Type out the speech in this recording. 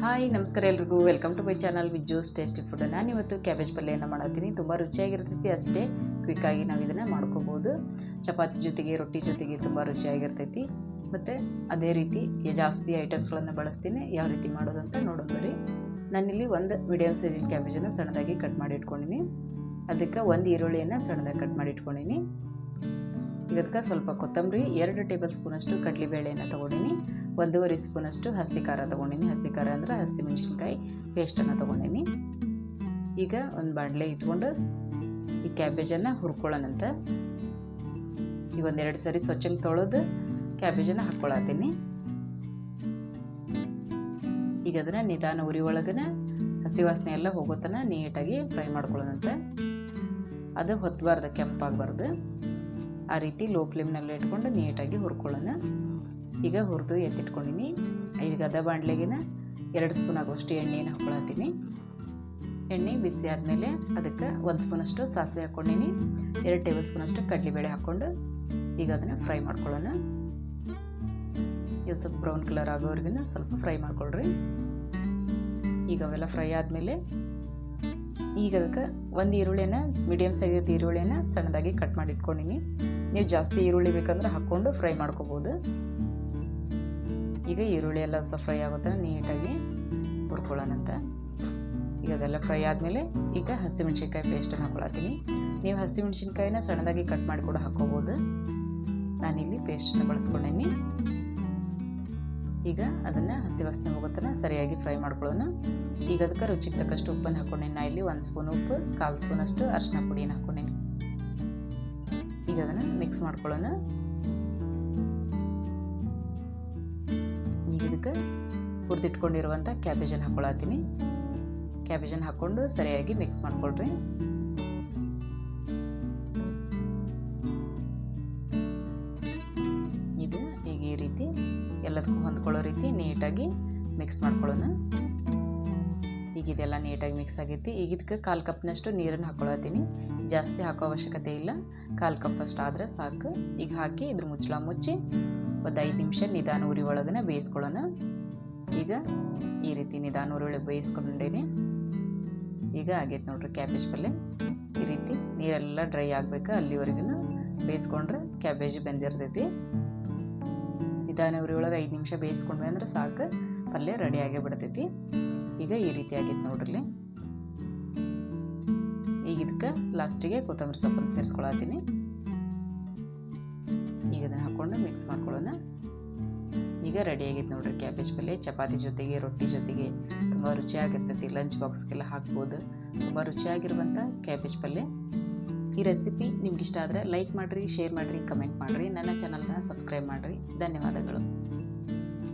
Hi, ನಮಸ್ಕಾರ ಎಲ್ರಿಗೂ. Welcome to my channel with juice tasty food ನಾನು ಇವತ್ತು ಕ್ಯಾಬೇಜ್ ಪಲ್ಯನ ಮಾಡತ್ತೀನಿ. ತುಂಬ ರುಚಿಯಾಗಿರ್ತೈತಿ ಅಷ್ಟೇ. ಕ್ವಿಕ್ಕಾಗಿ ನಾವು ಇದನ್ನು ಮಾಡ್ಕೋಬೋದು. ಚಪಾತಿ ಜೊತೆಗೆ, ರೊಟ್ಟಿ ಜೊತೆಗೆ ತುಂಬ ರುಚಿಯಾಗಿರ್ತೈತಿ. ಮತ್ತು ಅದೇ ರೀತಿ ಜಾಸ್ತಿ ಐಟಮ್ಸ್ಗಳನ್ನು ಬಳಸ್ತೀನಿ. ಯಾವ ರೀತಿ ಮಾಡೋದಂತ ನೋಡೋದು ರೀ ನಾನಿಲ್ಲಿ ಒಂದು ಮೀಡಿಯಮ್ ಸೈಜಿನ ಕ್ಯಾಬೇಜನ್ನು ಸಣ್ಣದಾಗಿ ಕಟ್ ಮಾಡಿ ಇಟ್ಕೊಂಡಿನಿ ಅದಕ್ಕೆ ಒಂದು ಈರುಳ್ಳಿಯನ್ನು ಸಣ್ಣದಾಗಿ ಕಟ್ ಮಾಡಿ ಇಟ್ಕೊಂಡಿನಿ ಇದಕ್ಕೆ ಸ್ವಲ್ಪ ಕೊತ್ತಂಬರಿ, ಎರಡು ಟೇಬಲ್ ಸ್ಪೂನಷ್ಟು ಕಡಲೆಬೇಳೆಯನ್ನು ತೊಗೊಂಡಿನಿ. ಒಂದೂವರೆ ಸ್ಪೂನಷ್ಟು ಹಸಿ ಖಾರ ತೊಗೊಂಡಿನಿ. ಹಸಿ ಖಾರ ಅಂದರೆ ಹಸಿ ಮೆಣಸಿನ್ಕಾಯಿ ಪೇಸ್ಟನ್ನು ತೊಗೊಂಡಿನಿ. ಈಗ ಒಂದು ಬಾಣಲೆ ಇಟ್ಕೊಂಡು ಈ ಕ್ಯಾಬೇಜನ್ನು ಹುರ್ಕೊಳ್ಳೋಣಂತ. ಈ ಒಂದೆರಡು ಸರಿ ಸ್ವಚ್ಛಂಗೆ ತೊಳೆದು ಕ್ಯಾಬೇಜನ್ನು ಹಾಕ್ಕೊಳತ್ತೀನಿ. ಈಗ ಅದನ್ನು ನಿಧಾನ ಉರಿ ಒಳಗನ ಹಸಿ ವಾಸನೆ ಎಲ್ಲ ಹೋಗೋತನ ನೀಟಾಗಿ ಫ್ರೈ ಮಾಡ್ಕೊಳ್ಳೋಣಂತೆ ಅದು ಹೊತ್ತಬಾರ್ದು ಕೆಂಪಾಗಬಾರ್ದು. ಆ ರೀತಿ ಲೋ ಫ್ಲೇಮ್ನಲ್ಲಿ ಇಟ್ಕೊಂಡು ನೀಟಾಗಿ ಹುರ್ಕೊಳ್ಳೋಣ. ಈಗ ಹುರಿದು ಎತ್ತಿಟ್ಕೊಂಡಿನಿ. ಐದು ಗದ ಬಾಣಲೆಗಿನ ಎರಡು ಸ್ಪೂನ್ ಆಗುವಷ್ಟು ಎಣ್ಣೆನ ಹಾಕೊಳತ್ತೀನಿ ಎಣ್ಣೆ ಬಿಸಿ ಆದಮೇಲೆ ಅದಕ್ಕೆ ಒಂದು ಸ್ಪೂನಷ್ಟು ಸಾಸಿವೆ ಹಾಕ್ಕೊಂಡಿನಿ. ಎರಡು ಟೇಬಲ್ ಸ್ಪೂನಷ್ಟು ಕಡಲೆಬೇಳೆ ಹಾಕ್ಕೊಂಡು ಈಗ ಅದನ್ನು ಫ್ರೈ ಮಾಡ್ಕೊಳ್ಳೋಣ. ಇದು ಸ್ವಲ್ಪ ಬ್ರೌನ್ ಕಲರ್ ಆಗೋವರೆಗೂ ಸ್ವಲ್ಪ ಫ್ರೈ ಮಾಡ್ಕೊಳ್ರಿ. ಈಗ ಅವೆಲ್ಲ ಫ್ರೈ ಆದಮೇಲೆ ಈಗ ಅದಕ್ಕೆ ಒಂದು ಈರುಳ್ಳಿನ ಮೀಡಿಯಮ್ ಸೈಜ್ ಈರುಳ್ಳಿನ ಸಣ್ಣದಾಗಿ ಕಟ್ ಮಾಡಿ ಇಟ್ಕೊಂಡಿನಿ ನೀವು ಜಾಸ್ತಿ ಈರುಳ್ಳಿ ಬೇಕಂದ್ರೆ ಹಾಕ್ಕೊಂಡು ಫ್ರೈ ಮಾಡ್ಕೋಬೋದು. ಈಗ ಈರುಳ್ಳಿ ಎಲ್ಲ ಸ್ವಲ್ಪ ಫ್ರೈ ಆಗುತ್ತೆ, ನೀಟಾಗಿ ಹುರ್ಕೊಳ್ಳೋಣಂತ. ಈಗ ಅದೆಲ್ಲ ಫ್ರೈ ಆದಮೇಲೆ ಈಗ ಹಸಿಮೆಣ್ಸಿನ್ಕಾಯಿ ಪೇಸ್ಟನ್ನು ಹಾಕೊಳತ್ತೀನಿ. ನೀವು ಹಸಿಮೆಣ್ಸಿನ್ಕಾಯಿನ ಸಣ್ಣದಾಗಿ ಕಟ್ ಮಾಡಿ ಕೂಡ ಹಾಕ್ಕೋಬೋದು ನಾನಿಲ್ಲಿ ಪೇಸ್ಟನ್ನು ಬಳಸ್ಕೊಂಡೇನಿ. ಈಗ ಅದನ್ನು ಹಸಿ ವಾಸನೆ ಹೋಗೋತನ ಸರಿಯಾಗಿ ಫ್ರೈ ಮಾಡ್ಕೊಳ್ಳೋಣ. ಈಗ ಅದಕ್ಕೆ ರುಚಿಗೆ ತಕ್ಕಷ್ಟು ಉಪ್ಪನ್ನು ಹಾಕೊಂಡೇನಿ. ನಾ ಇಲ್ಲಿ ಒಂದು ಸ್ಪೂನ್ ಉಪ್ಪು, ಕಾಲು ಸ್ಪೂನಷ್ಟು ಅರಿಶಿನ ಪುಡಿಯನ್ನು ಹಾಕೊಂಡೇನಿ. ಈಗ ಅದನ್ನು ಮಿಕ್ಸ್ ಮಾಡ್ಕೊಳ್ಳೋಣ. ಇದಕ್ಕೆ ಹುರಿದಿಟ್ಕೊಂಡಿರುವಂಥ ಕ್ಯಾಬೇಜನ್ನು ಹಾಕ್ಕೊಳತ್ತೀನಿ ಕ್ಯಾಬೇಜನ್ನು ಹಾಕ್ಕೊಂಡು ಸರಿಯಾಗಿ ಮಿಕ್ಸ್ ಮಾಡ್ಕೊಳ್ರಿ. ಇದು ಈಗ ಈ ರೀತಿ ಎಲ್ಲದಕ್ಕೂ ಹೊಂದ್ಕೊಳ್ಳೋ ರೀತಿ ನೀಟಾಗಿ ಮಿಕ್ಸ್ ಮಾಡ್ಕೊಳ್ಳೋಣ. ಈಗ ಇದೆಲ್ಲ ನೀಟಾಗಿ ಮಿಕ್ಸ್ ಆಗೈತಿ. ಈಗ ಇದಕ್ಕೆ ಕಾಲು ಕಪ್ನಷ್ಟು ನೀರನ್ನು ಹಾಕ್ಕೊಳತ್ತೀನಿ ಜಾಸ್ತಿ ಹಾಕೋ ಅವಶ್ಯಕತೆ ಇಲ್ಲ. ಕಾಲು ಕಪ್ ಅಷ್ಟು ಆದರೆ ಸಾಕು. ಈಗ ಹಾಕಿ ಇದ್ರ ಮುಚ್ಚಳ ಮುಚ್ಚಿ ಒಂದು ಐದು ನಿಮಿಷ ನಿಧಾನ ಉರಿ ಒಳಗನೆ ಬೇಯಿಸ್ಕೊಳ್ಳೋಣ. ಈಗ ಈ ರೀತಿ ನಿಧಾನ ಉರಿ ಒಳಗೆ ಬೇಯಿಸ್ಕೊಂಡೇನೆ. ಈಗ ಆಗೈತೆ ನೋಡ್ರಿ ಕ್ಯಾಬೇಜ್ ಪಲ್ಯ ಈ ರೀತಿ ನೀರೆಲ್ಲ ಡ್ರೈ ಆಗಬೇಕು. ಅಲ್ಲಿವರೆಗೂ ಬೇಯಿಸ್ಕೊಂಡ್ರೆ ಕ್ಯಾಬೇಜ್ ಬೆಂದಿರ್ತೈತಿ. ನಿಧಾನ ಉರಿ ಒಳಗೆ ಐದು ನಿಮಿಷ ಬೇಯಿಸ್ಕೊಂಡ್ವಿ ಅಂದ್ರೆ ಸಾಕು. ಪಲ್ಯ ರೆಡಿಯಾಗೇ ಬಿಡ್ತೈತಿ. ಈಗ ಈ ರೀತಿ ಆಗೈತೆ ನೋಡ್ರಿ. ಈಗ ಇದಕ್ಕೆ ಲಾಸ್ಟಿಗೆ ಕೊತ್ತಂಬರಿ ಸೊಪ್ಪನ್ನು ಸೇರಿಸ್ಕೊಳತ್ತೀನಿ. ಅದನ್ನು ಹಾಕ್ಕೊಂಡು ಮಿಕ್ಸ್ ಮಾಡ್ಕೊಳ್ಳೋಣ. ಈಗ ರೆಡಿ ಆಗೈತೆ ನೋಡ್ರಿ ಕ್ಯಾಬೇಜ್ ಪಲ್ಯ ಚಪಾತಿ ಜೊತೆಗೆ, ರೊಟ್ಟಿ ಜೊತೆಗೆ ತುಂಬ ರುಚಿಯಾಗಿರ್ತೈತಿ. ಲಂಚ್ ಬಾಕ್ಸ್ಗೆಲ್ಲ ಹಾಕ್ಬೋದು. ತುಂಬ ರುಚಿಯಾಗಿರುವಂಥ ಕ್ಯಾಬೇಜ್ ಪಲ್ಯ ಈ ರೆಸಿಪಿ ನಿಮ್ಗೆ ಇಷ್ಟ ಆದರೆ ಲೈಕ್ ಮಾಡಿರಿ ಶೇರ್ ಮಾಡಿರಿ ಕಮೆಂಟ್ ಮಾಡಿರಿ. ನನ್ನ ಚಾನಲ್ನ ಸಬ್ಸ್ಕ್ರೈಬ್ ಮಾಡಿರಿ. ಧನ್ಯವಾದಗಳು.